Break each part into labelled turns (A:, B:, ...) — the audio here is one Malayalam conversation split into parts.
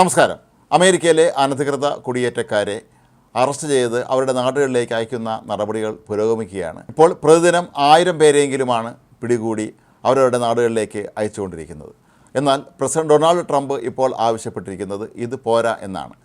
A: നമസ്കാരം. അമേരിക്കയിലെ അനധികൃത കുടിയേറ്റക്കാരെ അറസ്റ്റ് ചെയ്ത് അവരുടെ നാടുകളിലേക്ക് അയക്കുന്ന നടപടികൾ പുരോഗമിക്കുകയാണ്. ഇപ്പോൾ പ്രതിദിനം ആയിരം പേരെയെങ്കിലുമാണ് പിടികൂടി അവരവരുടെ നാടുകളിലേക്ക് അയച്ചുകൊണ്ടിരിക്കുന്നത്. എന്നാൽ പ്രസിഡന്റ് ഡൊണാൾഡ് ട്രംപ് ഇപ്പോൾ ആവശ്യപ്പെട്ടിരിക്കുന്നത് ഇത് പോരാ എന്നാണ്.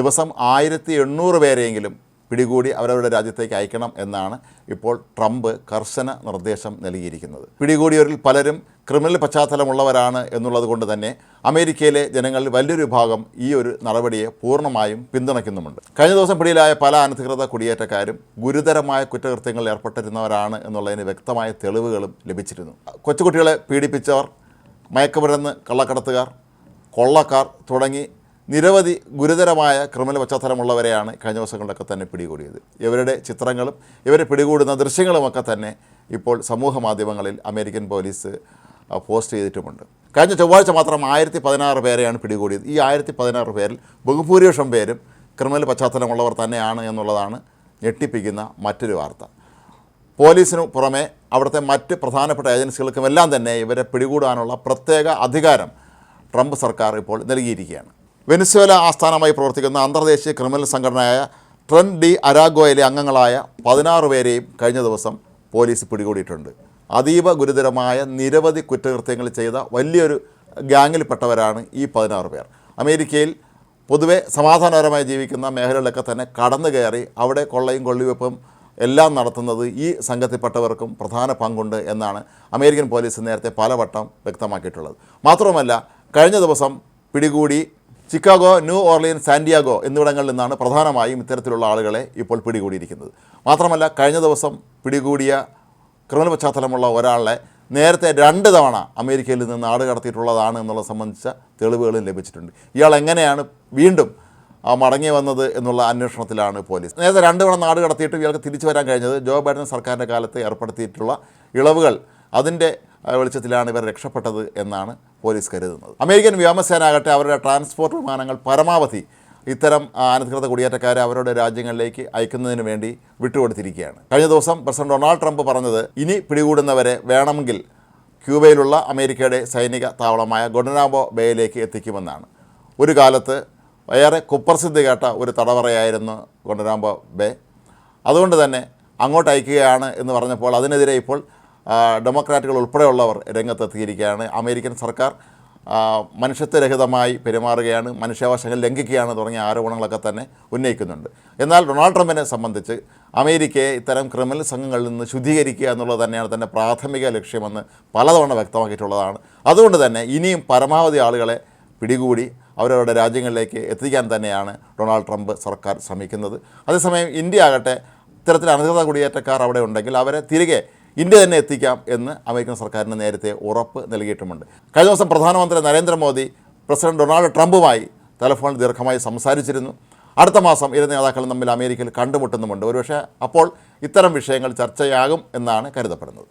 A: ദിവസം ആയിരത്തി എണ്ണൂറ് പേരെയെങ്കിലും പിടികൂടി അവരവരുടെ രാജ്യത്തേക്ക് അയക്കണം എന്നാണ് ഇപ്പോൾ ട്രംപ് കർശന നിർദ്ദേശം നൽകിയിരിക്കുന്നത്. പിടികൂടിയവരിൽ പലരും ക്രിമിനൽ പശ്ചാത്തലമുള്ളവരാണ് എന്നുള്ളത് കൊണ്ട് തന്നെ അമേരിക്കയിലെ ജനങ്ങൾ വലിയൊരു ഭാഗം ഈ ഒരു നടപടിയെ പൂർണമായും പിന്തുണയ്ക്കുന്നുമുണ്ട്. കഴിഞ്ഞ ദിവസം പിടിയിലായ പല അനധികൃത കുടിയേറ്റക്കാരും ഗുരുതരമായ കുറ്റകൃത്യങ്ങളിൽ ഏർപ്പെട്ടിരുന്നവരാണ് എന്നുള്ളതിന് വ്യക്തമായ തെളിവുകളും ലഭിച്ചിരുന്നു. കൊച്ചുകുട്ടികളെ പീഡിപ്പിച്ചവർ മയക്കുമരുന്ന് കള്ളക്കടത്തുകാർ കൊള്ളക്കാർ തുടങ്ങി നിരവധി ഗുരുതരമായ ക്രിമിനൽ പശ്ചാത്തലമുള്ളവരെയാണ് കഴിഞ്ഞ ദിവസങ്ങളിലൊക്കെ തന്നെ പിടികൂടിയത്. ഇവരുടെ ചിത്രങ്ങളും ഇവരെ പിടികൂടുന്ന ദൃശ്യങ്ങളുമൊക്കെ തന്നെ ഇപ്പോൾ സമൂഹ മാധ്യമങ്ങളിൽ അമേരിക്കൻ പോലീസ് പോസ്റ്റ് ചെയ്തിട്ടുമുണ്ട്. കഴിഞ്ഞ ചൊവ്വാഴ്ച മാത്രം ആയിരത്തി പതിനാറ് പേരെയാണ് പിടികൂടിയത്. ഈ ആയിരത്തി പതിനാറ് പേരിൽ ബഹുഭൂരിപക്ഷം പേരും ക്രിമിനൽ പശ്ചാത്തലമുള്ളവർ തന്നെയാണ് എന്നുള്ളതാണ് ഞെട്ടിപ്പിക്കുന്ന മറ്റൊരു വാർത്ത. പോലീസിനു പുറമെ അവിടുത്തെ മറ്റ് പ്രധാനപ്പെട്ട ഏജൻസികൾക്കും എല്ലാം തന്നെ ഇവരെ പിടികൂടാനുള്ള പ്രത്യേക അധികാരം ട്രംപ് സർക്കാർ ഇപ്പോൾ നൽകിയിരിക്കുകയാണ്. വെനിസ്വേല ആസ്ഥാനമായി പ്രവർത്തിക്കുന്ന അന്തർദേശീയ ക്രിമിനൽ സംഘടനയായ ട്രൻ ഡി അരാഗോയിലെ അംഗങ്ങളായ പതിനാറ് പേരെയും കഴിഞ്ഞ ദിവസം പോലീസ് പിടികൂടിയിട്ടുണ്ട്. അതീവ ഗുരുതരമായ നിരവധി കുറ്റകൃത്യങ്ങൾ ചെയ്ത വലിയൊരു ഗ്യാങ്ങിൽപ്പെട്ടവരാണ് ഈ പതിനാറ് പേർ. അമേരിക്കയിൽ പൊതുവെ സമാധാനപരമായി ജീവിക്കുന്ന മേഖലകളിലൊക്കെ തന്നെ കടന്നു കയറി അവിടെ കൊള്ളയും കൊള്ളിവെപ്പും എല്ലാം നടത്തുന്നത് ഈ സംഘത്തിൽപ്പെട്ടവർക്കും പ്രധാന പങ്കുണ്ട് എന്നാണ് അമേരിക്കൻ പോലീസ് നേരത്തെ പലവട്ടം വ്യക്തമാക്കിയിട്ടുള്ളത്. മാത്രമല്ല കഴിഞ്ഞ ദിവസം പിടികൂടി ചിക്കാഗോ ന്യൂ ഓർലിയൻ സാന്റിയാഗോ എന്നിവിടങ്ങളിൽ നിന്നാണ് പ്രധാനമായും ഇത്തരത്തിലുള്ള ആളുകളെ ഇപ്പോൾ പിടികൂടിയിരിക്കുന്നത്. മാത്രമല്ല കഴിഞ്ഞ ദിവസം പിടികൂടിയ ക്രിമിനൽ പശ്ചാത്തലമുള്ള ഒരാളെ നേരത്തെ രണ്ട് തവണ അമേരിക്കയിൽ നിന്ന് നാട് കടത്തിയിട്ടുള്ളതാണ് എന്നുള്ള സംബന്ധിച്ച തെളിവുകളും ലഭിച്ചിട്ടുണ്ട്. ഇയാൾ എങ്ങനെയാണ് വീണ്ടും മടങ്ങി വന്നത് എന്നുള്ള അന്വേഷണത്തിലാണ് പോലീസ്. നേരത്തെ രണ്ട് തവണ നാട് കടത്തിയിട്ട് ഇയാൾക്ക് തിരിച്ചു വരാൻ കഴിഞ്ഞത് ജോ ബൈഡൻ സർക്കാരിന്റെ കാലത്ത് ഏർപ്പെടുത്തിയിട്ടുള്ള ഇളവുകൾ. അതിന്റെ വെളിച്ചത്തിലാണ് ഇവർ രക്ഷപ്പെട്ടത് എന്നാണ് പോലീസ് കരുതുന്നത്. അമേരിക്കൻ വ്യോമസേന ആകട്ടെ അവരുടെ ട്രാൻസ്പോർട്ട് വിമാനങ്ങൾ പരമാവധി ഇത്തരം അനധികൃത കുടിയേറ്റക്കാരെ അവരുടെ രാജ്യങ്ങളിലേക്ക് അയക്കുന്നതിന് വേണ്ടി വിട്ടുകൊടുത്തിരിക്കുകയാണ്. കഴിഞ്ഞ ദിവസം പ്രസിഡന്റ് ഡൊണാൾഡ് ട്രംപ് പറഞ്ഞത് ഇനി പിടികൂടുന്നവരെ വേണമെങ്കിൽ ക്യൂബയിലുള്ള അമേരിക്കയുടെ സൈനിക താവളമായ ഗൊഡനാബോ ബേയിലേക്ക് എത്തിക്കുമെന്നാണ്. ഒരു കാലത്ത് ഏറെ കുപ്രസിദ്ധി കേട്ട ഒരു തടവറയായിരുന്നു ഗൊണ്ടനാബോ ബേ. അതുകൊണ്ട് തന്നെ അങ്ങോട്ട് അയക്കുകയാണ് എന്ന് പറഞ്ഞപ്പോൾ അതിനെതിരെ ഇപ്പോൾ ഡെമോക്രാറ്റുകൾ ഉൾപ്പെടെയുള്ളവർ രംഗത്തെത്തിയിരിക്കുകയാണ്. അമേരിക്കൻ സർക്കാർ മനുഷ്യത്വരഹിതമായി പെരുമാറുകയാണ് മനുഷ്യാവകാശങ്ങൾ ലംഘിക്കുകയാണ് തുടങ്ങിയ ആരോപണങ്ങളൊക്കെ തന്നെ ഉന്നയിക്കുന്നുണ്ട്. എന്നാൽ ഡൊണാൾഡ് ട്രംപിനെ സംബന്ധിച്ച് അമേരിക്കയെ ഇത്തരം ക്രിമിനൽ സംഘങ്ങളിൽ നിന്ന് ശുദ്ധീകരിക്കുക എന്നുള്ളത് തന്നെയാണ് തന്റെ പ്രാഥമിക ലക്ഷ്യമെന്ന് പലതവണ വ്യക്തമാക്കിയിട്ടുള്ളതാണ്. അതുകൊണ്ട് തന്നെ ഇനിയും പരമാവധി ആളുകളെ പിടികൂടി അവരവരുടെ രാജ്യങ്ങളിലേക്ക് എത്തിക്കാൻ തന്നെയാണ് ഡൊണാൾഡ് ട്രംപ് സർക്കാർ ശ്രമിക്കുന്നത്. അതേസമയം ഇന്ത്യ ആകട്ടെ ഇത്തരത്തിൽ അനധികൃത കുടിയേറ്റക്കാർ അവിടെ ഉണ്ടെങ്കിൽ അവരെ തിരികെ ഇന്ത്യ തന്നെ എത്തിക്കാം എന്ന് അമേരിക്കൻ സർക്കാരിന് നേരത്തെ ഉറപ്പ് നൽകിയിട്ടുമുണ്ട്. കഴിഞ്ഞ ദിവസം പ്രധാനമന്ത്രി നരേന്ദ്രമോദി പ്രസിഡന്റ് ഡൊണാൾഡ് ട്രംപുമായി ടെലഫോണിൽ ദീർഘമായി സംസാരിച്ചിരുന്നു. അടുത്ത മാസം ഇരു നേതാക്കളും തമ്മിൽ അമേരിക്കയിൽ കണ്ടുമുട്ടുന്നുമുണ്ട്. ഒരുപക്ഷെ അപ്പോൾ ഇത്തരം വിഷയങ്ങൾ ചർച്ചയാകും എന്നാണ് കരുതപ്പെടുന്നത്.